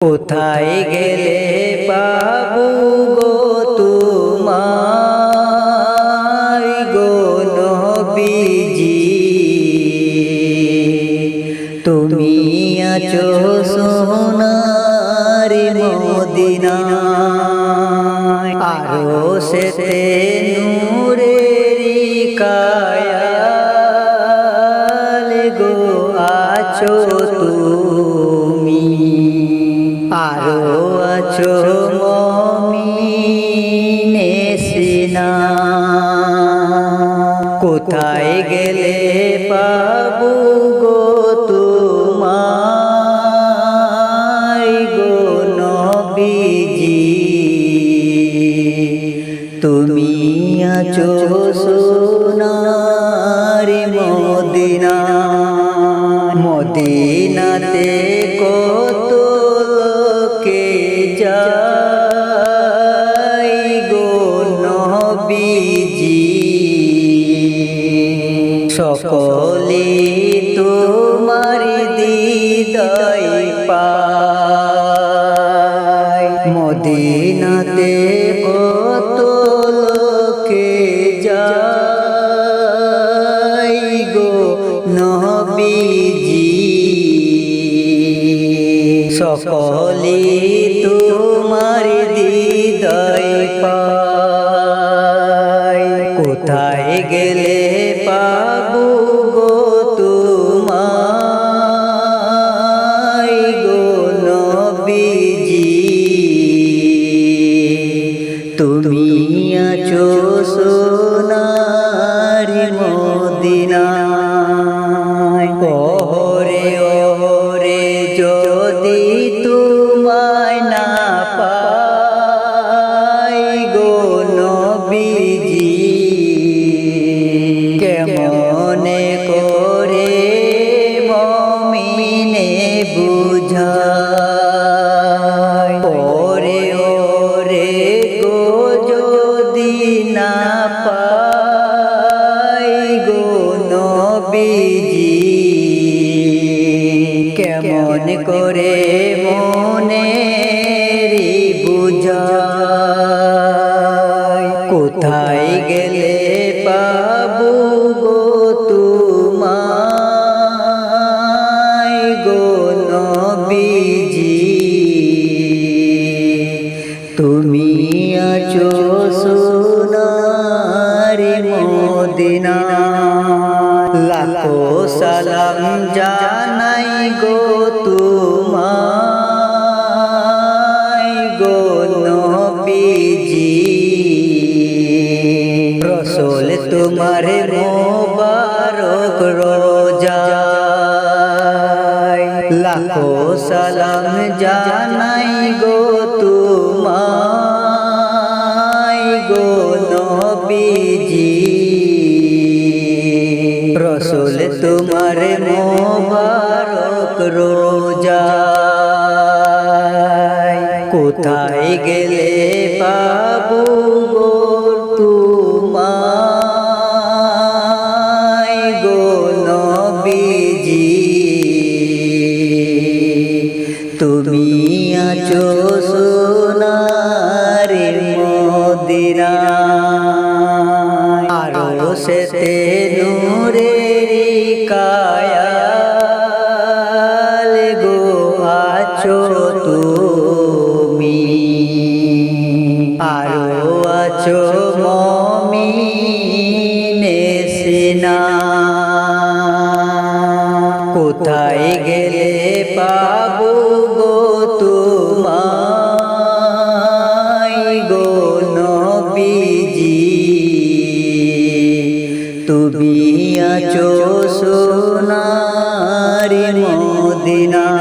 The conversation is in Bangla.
কোথায় গেলে পাবু গো তোমায় গো নবীজি? তুমি আছো সোনার মদিনায়, আরও সেতে নূরেরি কায়াল গো আছো তুমি। আরও আছো কোথায় গেলে পাবু গো তোমায় গো নবীজি? তুমি আছো সোনার মদিনা। মদিনাতে সকলে তোমার দিদাই পায়। মদিনাতে কত লোকে যাই গো নবীজি। সকলে তোমার দিদাই তুমি আছো সোনার মদিনায় নবীজি কেমন করে মনে বুঝায় কোথায় গেলে পাবু গো তোমায় গো নবীজি? তুমি আছো সোনার মদিনা। সালাম জানাই গো তোমায় গো নবীজি। রসুল তোমার মোবারক রোজা লাখো সালাম জানাই গো তোমায় গো নবীজি। রসুল তোমার মোবারক রোজা। কোথায় গেলে বাবু গো তোমায় গো আছো মমিনে কোথায় গেলে তুমি আছো সোনার মদিনা।